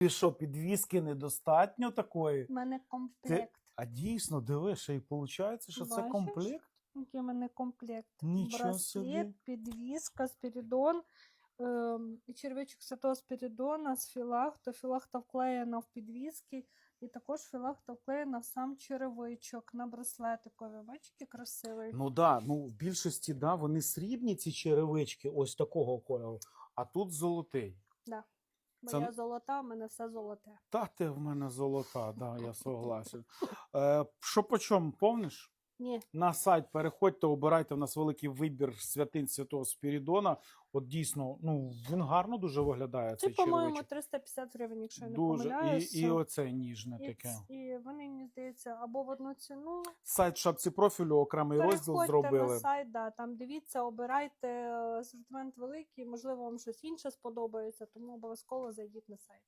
І що, підвіски недостатньо такої? У мене комплект. А дійсно, диви, ще й виходить, що це Бачиш? комплект? Який у мене комплект. Нічого Браслет, собі. підвіска, спірідон, ем, і червичок святого Спірідона з філахто. Філахта вклеєна в підвіски, і також філахта вклеєна в сам черевичок на браслетикові. Бачите, красивий. Ну да, ну в більшості да, вони срібні, ці черевички, ось такого кольору, а тут золотий. Бо це- я золота, в мене все золоте. Та ти в мене золота, да, я согласен. Е, що по чому, помниш? Ні, На сайт переходьте, обирайте. У нас великий вибір святинь святого Спірідона. От дійсно, ну він гарно дуже виглядає. це, по-моєму, черевичок. 350 гривень, якщо я не Дуже. І, помиляюся. і оце ніжне І таке. І вони, мені здається, або в одну ціну. Сайт в шапці профілю, окремий розділ Переходьте зробили. на сайт, да, там дивіться, обирайте е, асортимент великий, можливо, вам щось інше сподобається, тому обов'язково зайдіть на сайт.